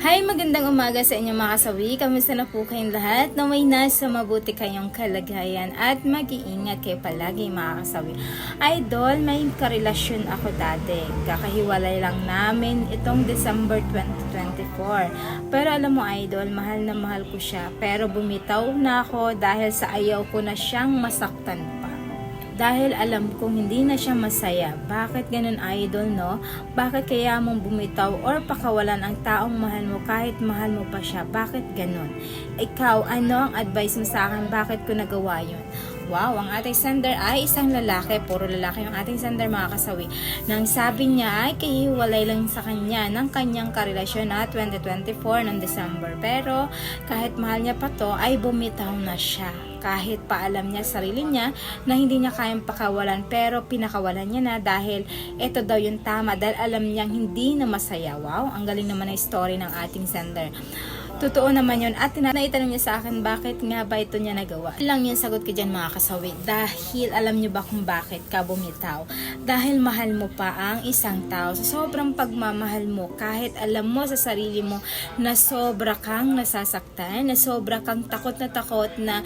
Hi, magandang umaga sa inyo mga kasawi. Kamusta na po kayong lahat? Na may nasa mabuti kayong kalagayan at mag-iingat kayo palagi mga kasawi. Idol, may karelasyon ako dati. Kakahiwalay lang namin itong December 2024. Pero alam mo idol, mahal na mahal ko siya. Pero bumitaw na ako dahil sa ayaw ko na siyang masaktan. Dahil alam kong hindi na siya masaya. Bakit ganun idol, no? Bakit kaya mong bumitaw or pakawalan ang taong mahal mo kahit mahal mo pa siya? Bakit ganun? Ikaw, ano ang advice mo sa akin? Bakit ko nagawa yun? Wow, ang ating sender ay isang lalaki. Puro lalaki yung ating sender mga kasawi. Nang sabi niya ay kahiwalay lang sa kanya ng kanyang karelasyon na 2024 ng December. Pero kahit mahal niya pa to ay bumitaw na siya. Kahit paalam niya sa sarili niya na hindi niya kayang pakawalan pero pinakawalan niya na dahil ito daw yung tama dahil alam niyang hindi na masaya. Wow, ang galing naman ng story ng ating sender. Totoo naman yun. At naitanong niya sa akin, bakit nga ba ito niya nagawa? Lang yung sagot ko dyan mga kasawi. Dahil alam niyo ba kung bakit ka bumitaw? Dahil mahal mo pa ang isang tao. Sa sobrang pagmamahal mo, kahit alam mo sa sarili mo na sobra kang nasasaktan, na sobra kang takot na takot na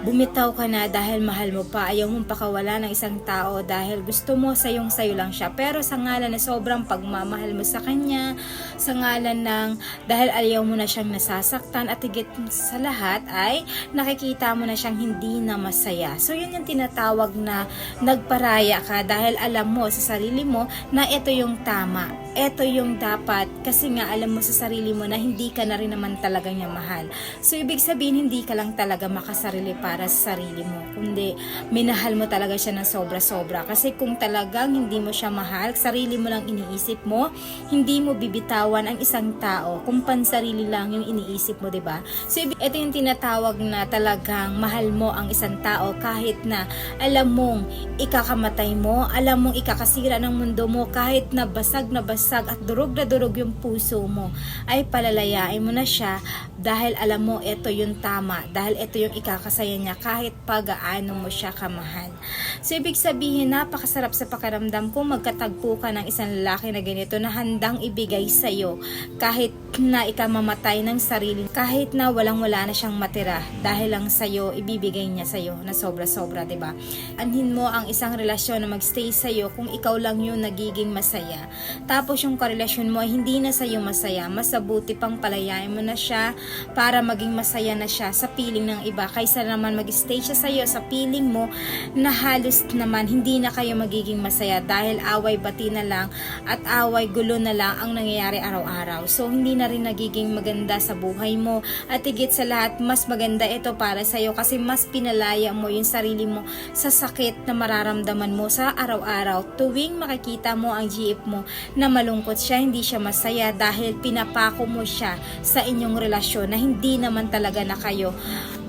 bumitaw ka na dahil mahal mo pa, ayaw mong pakawala ng isang tao dahil gusto mo sayong sayo lang siya. Pero sa ngalan na sobrang pagmamahal mo sa kanya, sa ngalan ng dahil ayaw mo na siyang nasasaktan at higit sa lahat ay nakikita mo na siyang hindi na masaya. So yun yung tinatawag na nagparaya ka dahil alam mo sa sarili mo na ito yung tama. Ito yung dapat kasi nga alam mo sa sarili mo na hindi ka na rin naman talaga niya mahal. So ibig sabihin hindi ka lang talaga makasarili para sa sarili mo, kundi minahal mo talaga siya ng sobra-sobra. Kasi kung talagang hindi mo siya mahal, sarili mo lang iniisip mo, hindi mo bibitawan ang isang tao kung pansarili lang yung iniisip mo, ba? So ibig- ito yung tinatawag na talagang mahal mo ang isang tao kahit na alam mong ikakamatay mo, alam mong ikakasira ng mundo mo kahit na basag na basag at durog na durog yung puso mo, ay palalayain mo na siya dahil alam mo ito yung tama, dahil ito yung ikakasaya niya kahit pagaano mo siya kamahal. So ibig sabihin, napakasarap sa pakiramdam kung magkatagpo ka ng isang lalaki na ganito na handang ibigay sa'yo kahit na ikamamatay ng sarili, kahit na walang wala na siyang matira dahil lang sa'yo, ibibigay niya sa'yo na sobra-sobra, ba? Anhin mo ang isang relasyon na magstay sa'yo kung ikaw lang yung nagiging masaya. Tapos yung karelasyon mo ay hindi na sa'yo masaya, mas mabuti pang palayain mo na siya para maging masaya na siya sa piling ng iba kaysa naman mag-stay siya sa'yo sa piling mo na halos naman hindi na kayo magiging masaya dahil away bati na lang at away gulo na lang ang nangyayari araw-araw. So hindi na rin nagiging maganda sa buhay mo at higit sa lahat mas maganda ito para sa'yo kasi mas pinalaya mo yung sarili mo sa sakit na mararamdaman mo sa araw-araw tuwing makikita mo ang GF mo na malungkot siya, hindi siya masaya dahil pinapako mo siya sa inyong relasyon na hindi naman talaga na kayo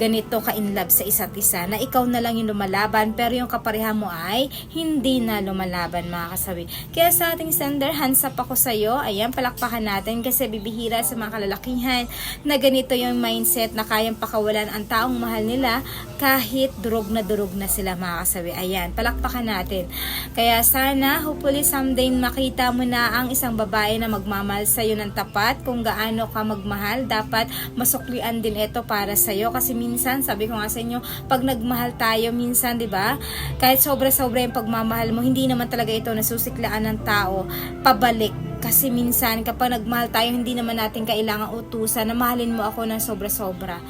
ganito ka-in love sa isa't isa na ikaw na lang yung lumalaban pero yung kapareha mo ay hindi na lumalaban mga kasawi. Kaya sa ating sender, hands up ako sa iyo. Ayan, palakpakan natin kasi bibihira sa mga kalalakihan na ganito yung mindset na kayang pakawalan ang taong mahal nila kahit durog na durog na sila mga kasawi. Ayan, palakpakan natin. Kaya sana, hopefully someday makita mo na ang isang babae na magmamahal sa iyo ng tapat kung gaano ka magmahal. Dapat masuklian din ito para sa iyo kasi minsan, sabi ko nga sa inyo, pag nagmahal tayo minsan, 'di ba? Kahit sobra-sobra yung pagmamahal mo, hindi naman talaga ito nasusiklaan ng tao pabalik kasi minsan kapag nagmahal tayo, hindi naman natin kailangan utusan na mahalin mo ako ng sobra-sobra.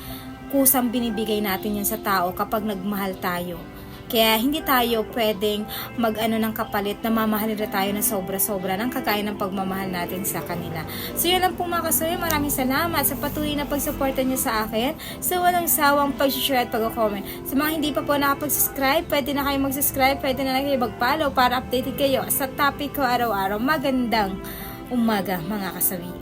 Kusang binibigay natin yan sa tao kapag nagmahal tayo. Kaya hindi tayo pwedeng mag-ano ng kapalit na mamahalin tayo ng sobra-sobra ng kagaya ng pagmamahal natin sa kanila. So yun lang po mga kasuyo. Maraming salamat sa patuloy na pagsuporta niyo sa akin sa walang sawang pag-share at pag-comment. Sa mga hindi pa po nakapag-subscribe, pwede na kayo mag-subscribe, pwede na kayo mag-follow para updated kayo sa topic ko araw-araw. Magandang umaga mga kasawi.